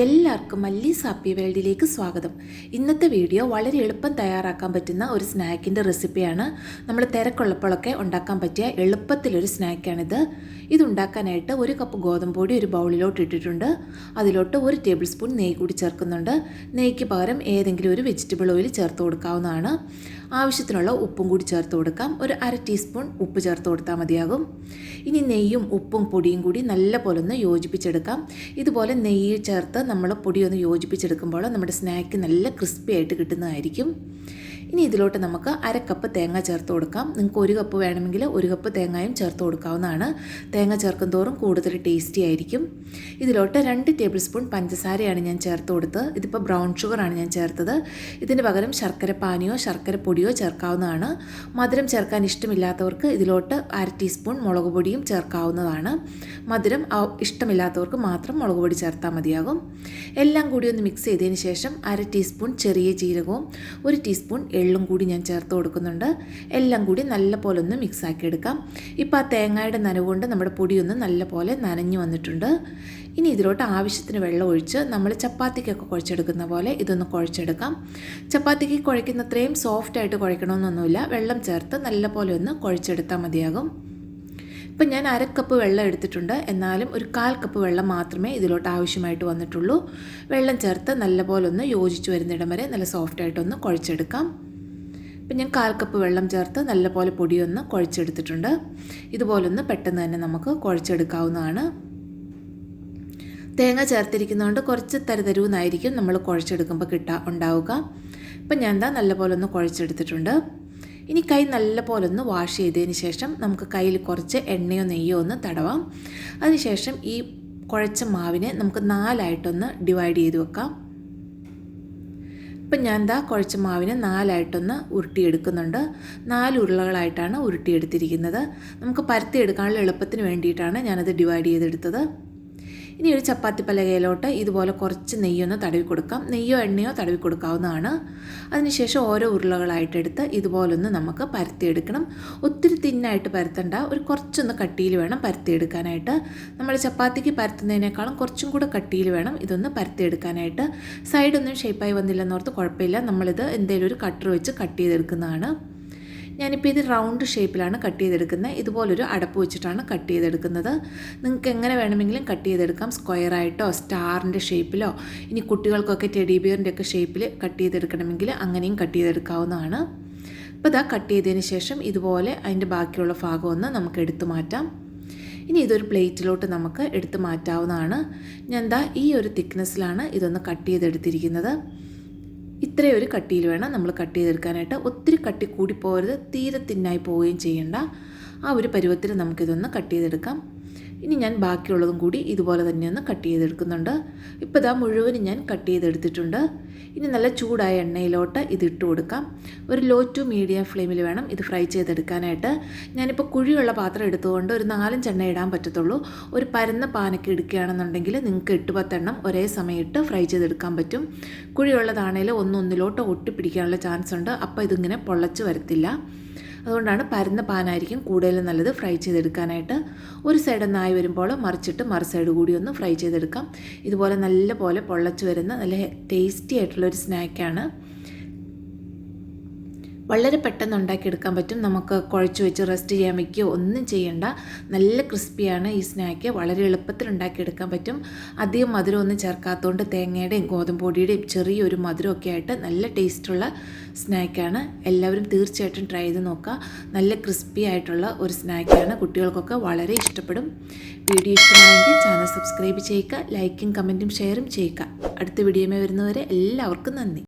എല്ലാവർക്കും മല്ലി സാപ്പി വേൾഡിലേക്ക് സ്വാഗതം. ഇന്നത്തെ വീഡിയോ വളരെ എളുപ്പം തയ്യാറാക്കാൻ പറ്റുന്ന ഒരു സ്നാക്കിന്റെ റെസിപ്പിയാണ്. നമ്മൾ തിരക്കുള്ളപ്പോഴൊക്കെ ഉണ്ടാക്കാൻ പറ്റിയ എളുപ്പത്തിലൊരു സ്നാക്കാണിത്. ഇതുണ്ടാക്കാനായിട്ട് ഒരു കപ്പ് ഗോതമ്പ് പൊടി ഒരു ബൗളിലോട്ട് ഇട്ടിട്ടുണ്ട്. അതിലോട്ട് ഒരു ടേബിൾ സ്പൂൺ നെയ്യ് കൂടി ചേർക്കുന്നുണ്ട്. നെയ്ക്ക് പകരം ഏതെങ്കിലും ഒരു വെജിറ്റബിൾ ഓയിൽ ചേർത്ത് കൊടുക്കാവുന്നതാണ്. ആവശ്യത്തിനുള്ള ഉപ്പും കൂടി ചേർത്ത് കൊടുക്കാം. ഒരു അര ടീസ്പൂൺ ഉപ്പ് ചേർത്ത് കൊടുത്താൽ മതിയാകും. ഇനി നെയ്യും ഉപ്പും പൊടിയും കൂടി നല്ല പോലെ ഒന്ന് യോജിപ്പിച്ചെടുക്കാം. ഇതുപോലെ നെയ്യ് ചേർത്ത് നമ്മൾ പൊടി ഒന്ന് യോജിപ്പിച്ചെടുക്കുമ്പോൾ നമ്മുടെ സ്നാക്ക് നല്ല ക്രിസ്പി ആയിട്ട് കിട്ടുന്നതായിരിക്കും. ഇനി ഇതിലോട്ട് നമുക്ക് അര കപ്പ് തേങ്ങ ചേർത്ത് കൊടുക്കാം. നിങ്ങൾക്ക് ഒരു കപ്പ് വേണമെങ്കിൽ ഒരു കപ്പ് തേങ്ങയും ചേർത്ത് കൊടുക്കാവുന്നതാണ്. തേങ്ങ ചേർക്കും തോറും കൂടുതൽ ടേസ്റ്റി ആയിരിക്കും. ഇതിലോട്ട് രണ്ട് ടേബിൾ സ്പൂൺ പഞ്ചസാരയാണ് ഞാൻ ചേർത്ത് കൊടുത്തത്. ഇതിപ്പോൾ ബ്രൗൺ ഷുഗറാണ് ഞാൻ ചേർത്തത്. ഇതിന് പകരം ശർക്കര പാനിയോ ശർക്കര പൊടിയോ ചേർക്കാവുന്നതാണ്. മധുരം ചേർക്കാൻ ഇഷ്ടമില്ലാത്തവർക്ക് ഇതിലോട്ട് അര ടീസ്പൂൺ മുളക് പൊടിയും ചേർക്കാവുന്നതാണ്. മധുരം ഇഷ്ടമില്ലാത്തവർക്ക് മാത്രം മുളക് പൊടി ചേർത്താൽ മതിയാകും. എല്ലാം കൂടി ഒന്ന് മിക്സ് ചെയ്തതിന് ശേഷം അര ടീസ്പൂൺ ചെറിയ ജീരകവും ഒരു ടീസ്പൂൺ എള്ളും കൂടി ഞാൻ ചേർത്ത് കൊടുക്കുന്നുണ്ട്. എല്ലാം കൂടി നല്ല പോലെ ഒന്ന് മിക്സാക്കി എടുക്കാം. ഇപ്പോൾ ആ തേങ്ങയുടെ നനവുകൊണ്ട് നമ്മുടെ പൊടിയൊന്ന് നല്ല പോലെ നനഞ്ഞു വന്നിട്ടുണ്ട്. ഇനി ഇതിലോട്ട് ആവശ്യത്തിന് വെള്ളം ഒഴിച്ച് നമ്മൾ ചപ്പാത്തിക്കൊക്കെ കുഴച്ചെടുക്കുന്ന പോലെ ഇതൊന്ന് കുഴച്ചെടുക്കാം. ചപ്പാത്തിക്ക് കുഴയ്ക്കുന്നത്രയും സോഫ്റ്റായിട്ട് കുഴക്കണമെന്നൊന്നുമില്ല വെള്ളം ചേർത്ത് നല്ല പോലെ ഒന്ന് കുഴച്ചെടുത്താൽ മതിയാകും. ഇപ്പം ഞാൻ അര കപ്പ് വെള്ളം എടുത്തിട്ടുണ്ട്. എന്നാലും ഒരു കാൽ കപ്പ് വെള്ളം മാത്രമേ ഇതിലോട്ട് ആവശ്യമായിട്ട് വന്നിട്ടുള്ളൂ. വെള്ളം ചേർത്ത് നല്ലപോലെ ഒന്ന് യോജിച്ച് വരുന്നിടം വരെ നല്ല സോഫ്റ്റായിട്ടൊന്ന് കുഴച്ചെടുക്കാം. ഇപ്പം ഞാൻ കാൽ കപ്പ് വെള്ളം ചേർത്ത് നല്ലപോലെ പൊടിയൊന്ന് കുഴച്ചെടുത്തിട്ടുണ്ട്. ഇതുപോലൊന്ന് പെട്ടെന്ന് തന്നെ നമുക്ക് കുഴച്ചെടുക്കാവുന്നതാണ്. തേങ്ങ ചേർത്തിരിക്കുന്നതുകൊണ്ട് കുറച്ച് തരുതരുവെന്നായിരിക്കും നമ്മൾ കുഴച്ചെടുക്കുമ്പോൾ കിട്ടാ ഉണ്ടാവുക. ഇപ്പം ഞാൻ എന്താ നല്ലപോലെ ഒന്ന് കുഴച്ചെടുത്തിട്ടുണ്ട്. ഇനി കൈ നല്ലപോലെ ഒന്ന് വാഷ് ചെയ്തതിന് ശേഷം നമുക്ക് കയ്യിൽ കുറച്ച് എണ്ണയോ നെയ്യോ ഒന്ന് തടവാം. അതിനുശേഷം ഈ കുഴച്ച മാവിനെ നമുക്ക് നാലായിട്ടൊന്ന് ഡിവൈഡ് ചെയ്ത് വെക്കാം. ഇപ്പം ഞാൻ എന്താ കുഴച്ച മാവിനെ നാലായിട്ടൊന്ന് ഉരുട്ടിയെടുക്കുന്നുണ്ട്. നാല് ഉരുളകളായിട്ടാണ് ഉരുട്ടിയെടുത്തിരിക്കുന്നത്. നമുക്ക് പരത്തിയെടുക്കാനുള്ള എളുപ്പത്തിന് വേണ്ടിയിട്ടാണ് ഞാനത് ഡിവൈഡ് ചെയ്തെടുത്തത്. ഇനി ഒരു ചപ്പാത്തി പലകയിലോട്ട് ഇതുപോലെ കുറച്ച് നെയ്യൊന്ന് തടവി കൊടുക്കാം. നെയ്യോ എണ്ണയോ തടവി കൊടുക്കാവുന്നതാണ്. അതിനുശേഷം ഓരോ ഉരുളകളായിട്ടെടുത്ത് ഇതുപോലൊന്ന് നമുക്ക് പരത്തിയെടുക്കണം. ഒത്തിരി തിന്നായിട്ട് പരത്തണ്ട. ഒരു കുറച്ചൊന്ന് കട്ടിയിൽ വേണം പരത്തിയെടുക്കാനായിട്ട്. നമ്മൾ ചപ്പാത്തിക്ക് പരത്തുന്നതിനേക്കാളും കുറച്ചും കൂടെ കട്ടിയിൽ വേണം ഇതൊന്ന് പരത്തിയെടുക്കാനായിട്ട്. സൈഡൊന്നും ഷേപ്പായി വന്നില്ലെന്നോർത്ത് കുഴപ്പമില്ല. നമ്മളിത് എന്തെങ്കിലും ഒരു കട്ടർ വെച്ച് കട്ട് ചെയ്തെടുക്കുന്നതാണ്. ഞാനിപ്പോൾ ഇത് റൗണ്ട് ഷേപ്പിലാണ് കട്ട് ചെയ്തെടുക്കുന്നത് ഇതുപോലൊരു അടപ്പ് വെച്ചിട്ടാണ് കട്ട് ചെയ്തെടുക്കുന്നത്. നിങ്ങൾക്ക് എങ്ങനെ വേണമെങ്കിലും കട്ട് ചെയ്തെടുക്കാം. സ്ക്വയറായിട്ടോ സ്റ്റാറിന്റെ ഷേപ്പിലോ ഇനി കുട്ടികൾക്കൊക്കെ ടെഡി ബിയറിന്റെ ഒക്കെ ഷേപ്പിൽ കട്ട് ചെയ്തെടുക്കണമെങ്കിൽ അങ്ങനെയും കട്ട് ചെയ്തെടുക്കാവുന്നതാണ്. അപ്പോൾ ഇതാ കട്ട് ചെയ്തതിന് ശേഷം ഇതുപോലെ അതിന്റെ ബാക്കിയുള്ള ഭാഗം ഒന്ന് നമുക്ക് എടുത്തു മാറ്റാം. ഇനി ഇതൊരു പ്ലേറ്റിലോട്ട് നമുക്ക് എടുത്തു മാറ്റാവുന്നതാണ്. ഞാൻ എന്താ ഈ ഒരു തിക്നെസ്സിലാണ് ഇതൊന്ന് കട്ട് ചെയ്തെടുത്തിരിക്കുന്നത്. ഇത്രയും ഒരു കട്ടിയിൽ വേണം നമ്മൾ കട്ട് ചെയ്തെടുക്കാനായിട്ട്. ഒത്തിരി കട്ടി കൂടി പോകരുത്. തീരെ തിന്നായി പോവുകയും ചെയ്യേണ്ട. ആ ഒരു പരുവത്തിൽ നമുക്കിതൊന്ന് കട്ട് ചെയ്തെടുക്കാം. ഇനി ഞാൻ ബാക്കിയുള്ളതും കൂടി ഇതുപോലെ തന്നെ ഒന്ന് കട്ട് ചെയ്തെടുക്കുന്നുണ്ട്. ഇപ്പോൾ ഇതാ മുഴുവനും ഞാൻ കട്ട് ചെയ്തെടുത്തിട്ടുണ്ട്. ഇനി നല്ല ചൂടായ എണ്ണയിലോട്ട് ഇത് ഇട്ട് കൊടുക്കാം. ഒരു ലോ ടു മീഡിയം ഫ്ലെയിമിൽ വേണം ഇത് ഫ്രൈ ചെയ്തെടുക്കാനായിട്ട്. ഞാനിപ്പോൾ കുഴിയുള്ള പാത്രം എടുത്തുകൊണ്ട് ഒരു നാലഞ്ച് എണ്ണ ഇടാൻ പറ്റത്തുള്ളൂ. ഒരു പരന്ന പാനൊക്കെ എടുക്കുകയാണെന്നുണ്ടെങ്കിൽ നിങ്ങൾക്ക് എട്ട് പത്തെണ്ണം ഒരേ സമയം ഇട്ട് ഫ്രൈ ചെയ്തെടുക്കാൻ പറ്റും. കുഴിയുള്ളതാണെങ്കിൽ ഒന്നൊന്നിലോട്ട് ഒട്ടിപ്പിടിക്കാനുള്ള ചാൻസ് ഉണ്ട്. അപ്പോൾ ഇതിങ്ങനെ പൊള്ളച്ച് വരത്തില്ല. അതുകൊണ്ടാണ് പരന്ന പാനായിരിക്കും കൂടുതൽ നല്ലത് ഫ്രൈ ചെയ്തെടുക്കാനായിട്ട്. ഒരു സൈഡ് നായി വരുമ്പോൾ മറിച്ചിട്ട് മറു സൈഡ് കൂടി ഒന്ന് ഫ്രൈ ചെയ്തെടുക്കാം. ഇതുപോലെ നല്ല പോലെ പൊള്ളച്ച് വരുന്ന നല്ല ടേസ്റ്റി ആയിട്ടുള്ളൊരു സ്നാക്കാണ് വളരെ പെട്ടെന്ന് ഉണ്ടാക്കിയെടുക്കാൻ പറ്റും. നമുക്ക് കുഴച്ച് വെച്ച് റെസ്റ്റ് ചെയ്യാൻ വയ്ക്കുകയോ ഒന്നും ചെയ്യേണ്ട. നല്ല ക്രിസ്പിയാണ് ഈ സ്നാക്ക്. വളരെ എളുപ്പത്തിൽ ഉണ്ടാക്കിയെടുക്കാൻ പറ്റും. അധികം മധുരമൊന്നും ചേർക്കാത്തതുകൊണ്ട് തേങ്ങയുടെയും ഗോതമ്പ് പൊടിയുടെയും ചെറിയൊരു മധുരമൊക്കെ ആയിട്ട് നല്ല ടേസ്റ്റുള്ള സ്നാക്കാണ്. എല്ലാവരും തീർച്ചയായിട്ടും ട്രൈ ചെയ്ത് നോക്കുക. നല്ല ക്രിസ്പി ആയിട്ടുള്ള ഒരു സ്നാക്കാണ്. കുട്ടികൾക്കൊക്കെ വളരെ ഇഷ്ടപ്പെടും. വീഡിയോ ഇഷ്ടമായെങ്കിൽ ചാനൽ സബ്സ്ക്രൈബ് ചെയ്യുക ലൈക്കും കമന്റും ഷെയറും ചെയ്യുക. അടുത്ത വീഡിയോമേ വരുന്നവരെ എല്ലാവർക്കും നന്ദി.